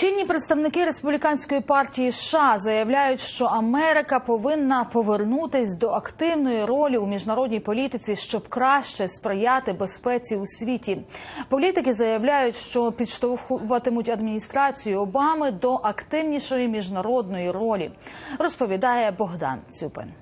Чинні представники республіканської партії США заявляють, що Америка повинна повернутись до активної ролі у міжнародній політиці, щоб краще сприяти безпеці у світі. Політики заявляють, що підштовхуватимуть адміністрацію Обами до активнішої міжнародної ролі. Розповідає Богдан Цюпин.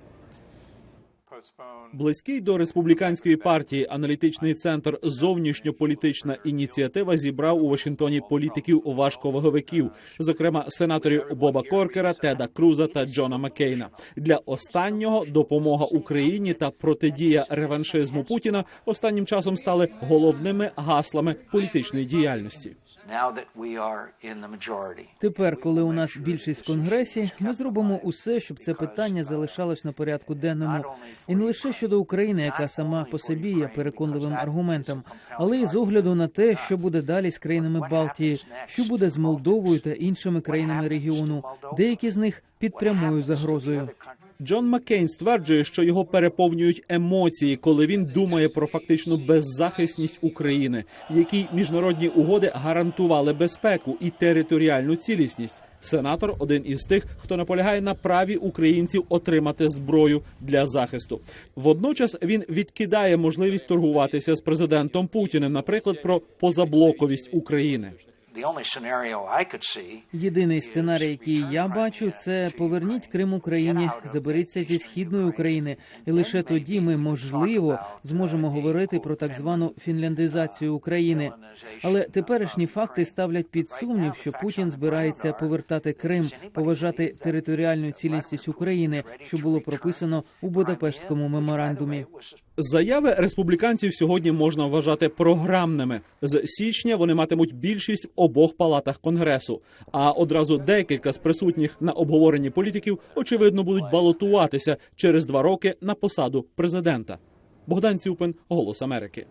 Близький до республіканської партії аналітичний центр зовнішньополітична ініціатива зібрав у Вашингтоні політиків важковаговиків, зокрема сенаторів Боба Коркера, Теда Круза та Джона Маккейна. Для останнього допомога Україні та протидія реваншизму Путіна останнім часом стали головними гаслами політичної діяльності. Тепер, коли у нас більшість в конгресі, ми зробимо усе, щоб це питання залишалось на порядку денному, і не лише щодо України, яка сама по собі є переконливим аргументом, але й з огляду на те, що буде далі з країнами Балтії, що буде з Молдовою та іншими країнами регіону, деякі з них під прямою загрозою. Джон Маккейн стверджує, що його переповнюють емоції, коли він думає про фактичну беззахисність України, якій міжнародні угоди гарантували безпеку і територіальну цілісність. Сенатор один із тих, хто наполягає на праві українців отримати зброю для захисту. Водночас він відкидає можливість торгуватися з президентом Путіним, наприклад, про позаблоковість України. The only scenario I could see Єдиний сценарій, який я бачу, це поверніть Крим Україні, заберіться зі східної України, і лише тоді ми можливо зможемо говорити про так звану фінляндизацію України. Але теперішні факти ставлять під сумнів, що Путін збирається повертати Крим, поважати територіальну цілісність України, що було прописано у Будапештському меморандумі. Заяви республіканців сьогодні можна вважати програмними. З січня вони матимуть більшість обох палатах конгресу. А одразу декілька з присутніх на обговоренні політиків очевидно будуть балотуватися через два роки на посаду президента. Богдан Цюпин, Голос Америки.